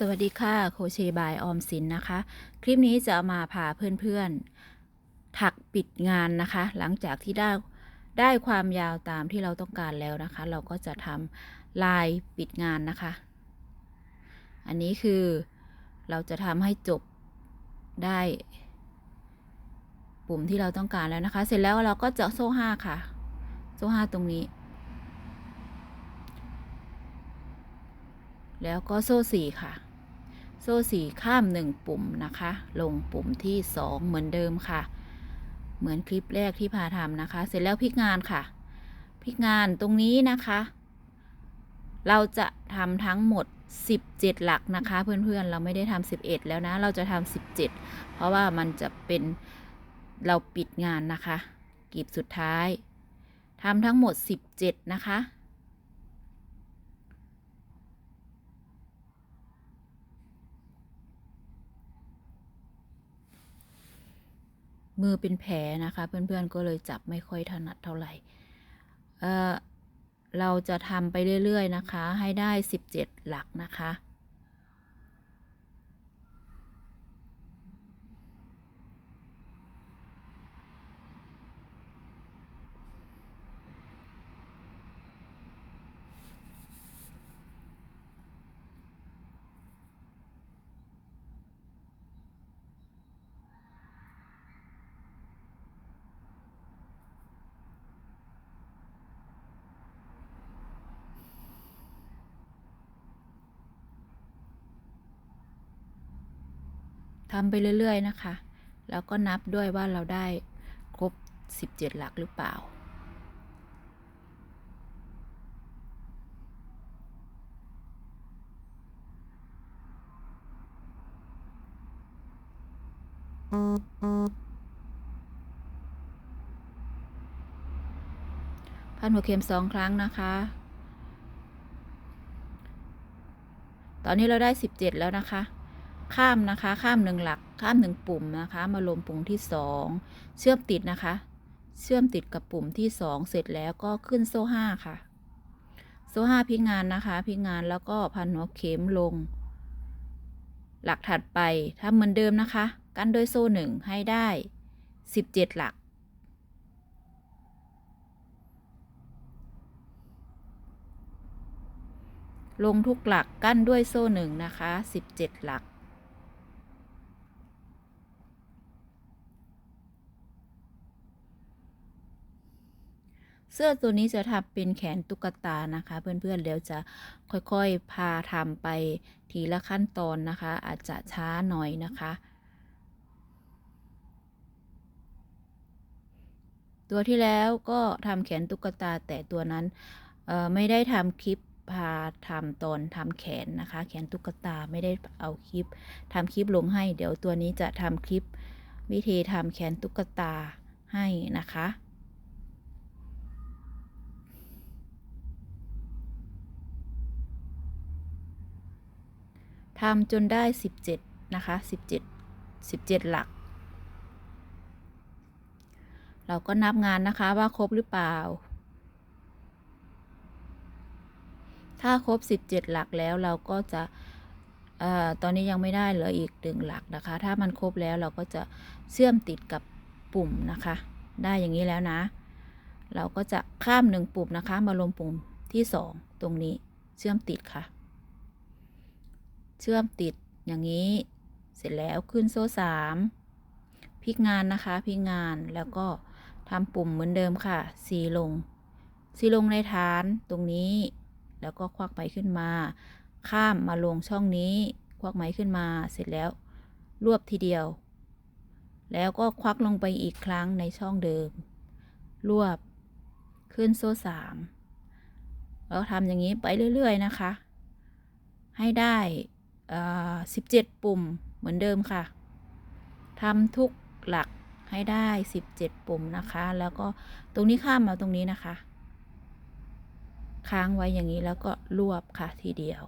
สวัสดีค่ะโคเชบายออมสินนะคะ คลิปนี้จะมาพาเพื่อนๆ ถักปิดงานนะคะ หลังจากที่ได้ได้ความยาวตามที่เราต้องการแล้วนะคะ เราก็จะทำลายปิดงานนะคะ อันนี้คือเราจะทำให้จบได้ ปุ่มที่เราต้องการแล้วนะคะ เสร็จแล้วเราก็จะโซ่ห้าค่ะ โซ่ห้าตรงนี้แล้วก็โซ่สี่ค่ะ โซ่สี่ข้ามหนึ่งปุ่มนะคะ ลงปุ่มที่สองเหมือนเดิมค่ะ เหมือนคลิปแรกที่พาทำนะคะ เสร็จแล้วพลิกงานค่ะ พลิกงานตรงนี้นะคะ เราจะทำทั้งหมด 17 หลักนะคะ เพื่อนๆ เราไม่ได้ทำ11 แล้วนะ เราจะทำ17 เพราะว่ามันจะเป็นเราปิดงานนะคะ กีบสุดท้ายทำทั้งหมด 17 นะคะ มือเป็นแผลนะคะ เพื่อนๆก็เลยจับไม่ค่อยถนัดเท่าไหร่เอ่อเราจะทำไปเรื่อยๆนะคะ ให้ได้ 17 หลักนะคะ ทำไปเรื่อยๆนะคะ แล้วก็นับด้วยว่าเราได้ครบ 17 หลักหรือเปล่า พันหัวเข็มสองครั้งนะคะ ตอนนี้เราได้ 17 แล้วนะคะ ข้ามนะคะ ข้ามหนึ่งหลัก ข้ามหนึ่งปุ่มนะคะ มาลงปุ่มที่สองเชื่อมติดนะคะ เชื่อมติดกับปุ่มที่สองเสร็จแล้วก็ขึ้นโซ่ห้าค่ะ โซ่ห้าพิงานนะคะ พิงานแล้วก็พันหัวเข็มลง หลักถัดไปทำเหมือนเดิมนะคะ กันด้วยโซ่หนึ่งให้ได้สิบเจ็ดหลักลงทุกหลักกั้นด้วยโซ่หนึ่งนะคะ 17 หลัก เสื้อตัวนี้จะทำเป็นแขนตุ๊กตานะคะ เพื่อนๆเดี๋ยวจะค่อยๆพาทำไปทีละขั้นตอนนะคะ อาจจะช้าหน่อยนะคะ ตัวที่แล้วก็ทำแขนตุ๊กตาแต่ตัวนั้นไม่ได้ทำคลิปพาทำตอนทำแขนนะคะ แขนตุ๊กตาไม่ได้เอาคลิปทำคลิปลงให้ เดี๋ยวตัวนี้จะทำคลิปวิธีทำแขนตุ๊กตาให้นะคะ ทำจนได้ 17 นะคะ 17 17 หลัก เราก็นับงานนะคะว่าครบหรือเปล่า ถ้าครบ 17 หลักแล้วเราก็จะอตอนนี้ยังไม่ได้เหลืออีกหนึ่งหลักนะคะ ถ้ามันครบแล้วเราก็จะเชื่อมติดกับปุ่มนะคะ ได้อย่างนี้แล้วนะ เราก็จะข้ามหนึ่งปุ่มนะคะ มาลงปุ่มที่สองตรงนี้เชื่อมติดค่ะ เชื่อมติดอย่างนี้ เสร็จแล้วขึ้นโซ่สามพลิกงานนะคะพลิกงานแล้วก็ทำปุ่มเหมือนเดิมค่ะสีลงสีลงในฐานตรงนี้ แล้วก็ควักไหมขึ้นมา ข้ามมาลงช่องนี้ ควักไหมขึ้นมาเสร็จแล้ว รวบทีเดียว แล้วก็ควักลงไปอีกครั้งในช่องเดิม รวบขึ้นโซ่สามแล้วทำอย่างนี้ไปเรื่อย ๆ นะคะ ให้ได้ สิบเจ็ดปุ่มเหมือนเดิมค่ะทำทุกหลักให้ได้สิบเจ็ดปุ่มนะคะ แล้วก็ตรงนี้ข้ามมาตรงนี้นะคะ ค้างไว้อย่างนี้แล้วก็รวบค่ะทีเดียว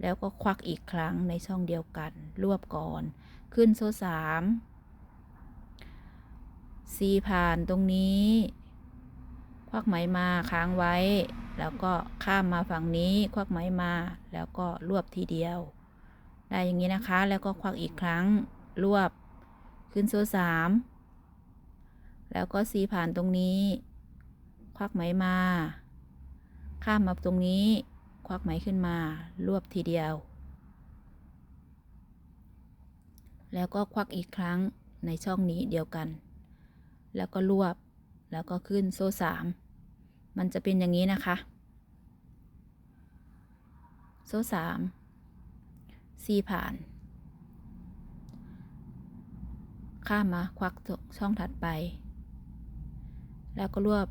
แล้วก็ควักอีกครั้งในช่องเดียวกัน รวบก่อน ขึ้นโซ่สามซีผ่านตรงนี้ ควักไหมมาค้างไว้ แล้วก็ข้ามมาฝั่งนี้ ควักไหมมา แล้วก็รวบทีเดียว ได้อย่างนี้นะคะ แล้วก็ควักอีกครั้งรวบขึ้นโซ่สามแล้วก็ซีผ่านตรงนี้ ควักไหมมา ข้ามมาตรงนี้ ควักไหมขึ้นมา รวบทีเดียว แล้วก็ควักอีกครั้งในช่องนี้เดียวกัน แล้วก็รวบ แล้วก็ขึ้นโซ่สามมันจะเป็นอย่างนี้นะคะ โซ่สาม ซีผ่าน ข้ามมาควักช่องถัดไป แล้วก็รวบ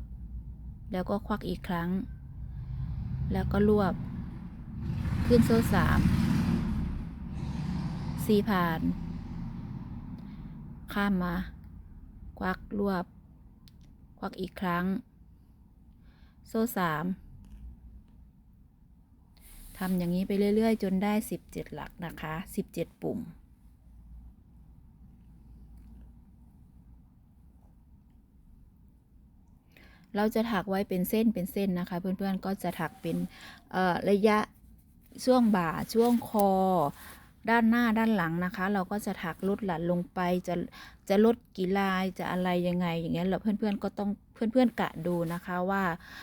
แล้วก็ควักอีกครั้ง แล้วก็รวบ ขึ้นโซ่สามซีผ่าน ข้ามมา ควักรวบ ควักอีกครั้ง โซ่สาม ทำอย่างนี้ไปเรื่อย ๆ จนได้ 17 หลักนะคะ 17 ปุ่ม เราจะถักไว้เป็นเส้นเป็นเส้นนะคะ เพื่อนๆก็จะถักเป็นระยะช่วงบ่าช่วงคอ ด้านหน้าด้านหลังนะคะ เราก็จะถักลดหลั่นลงไปจะจะลดกี่ลายจะอะไรยังไงอย่างเงี้ยเราเพื่อนๆก็ต้อง เพื่อนๆกะดูนะคะว่า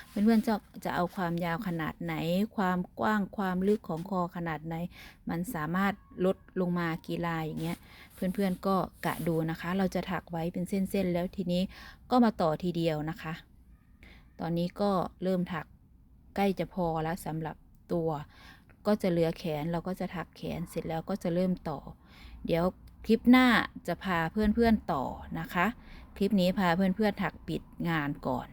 เพื่อนๆจะจะเอาความยาวขนาดไหน ความกว้างความลึกของคอขนาดไหน มันสามารถลดลงมากี่ลาอย่างเงี้ยเพื่อนๆก็กะดูนะคะ เราจะถักไว้เป็นเส้นๆ แล้วทีนี้ก็มาต่อทีเดียวนะคะ ตอนนี้ก็เริ่มถักใกล้จะพอแล้วสำหรับตัว ก็จะเหลือแขนเราก็จะถักแขนเสร็จแล้วก็จะเริ่มต่อ เดี๋ยวคลิปหน้าจะพาเพื่อนๆต่อนะคะ คลิปนี้พาเพื่อนๆถักปิดงานก่อน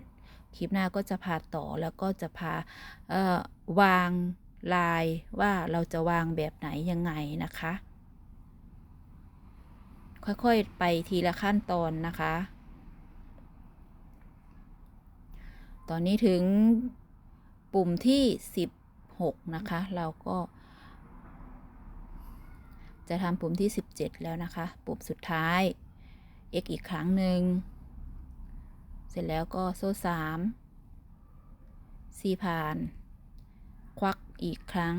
คลิปหน้าก็จะพาต่อแล้วก็จะพาวางลายว่าเราจะวางแบบไหนยังไงนะคะ ค่อยๆไปทีละขั้นตอนนะคะ ตอนนี้ถึงปุ่มที่ 16 นะคะ เราก็จะทำปุ่มที่ 17 แล้วนะคะ ปุ่มสุดท้าย x อีกครั้งหนึ่ง เสร็จแล้วก็โซ่สามซีผ่าน ควักอีกครั้ง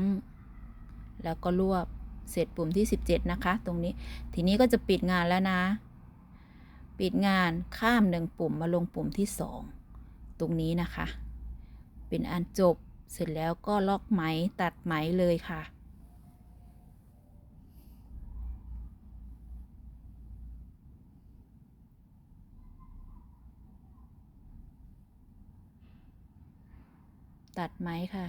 แล้วก็รวบเสร็จปุ่มที่ 17 นะคะ ตรงนี้ ทีนี้ก็จะปิดงานแล้วนะ ปิดงานข้ามหนึ่งปุ่มมาลงปุ่มที่ 2 ตรงนี้นะคะ เป็นอันจบ เสร็จแล้วก็ล็อกไหมตัดไหมเลยค่ะ ตัดไหมค่ะ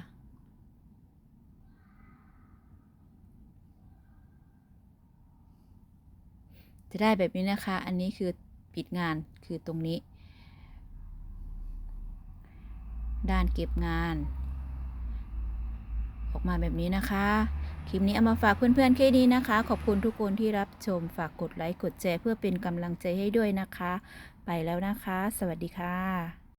จะได้แบบนี้นะคะ อันนี้คือปิดงานคือตรงนี้ ด้านเก็บงาน ออกมาแบบนี้นะคะ คลิปนี้เอามาฝากเพื่อนๆแค่นี้นะคะ ขอบคุณทุกคนที่รับชม ฝากกดไลค์ กดแชร์เพื่อเป็นกำลังใจให้ด้วยนะคะ ไปแล้วนะคะ สวัสดีค่ะ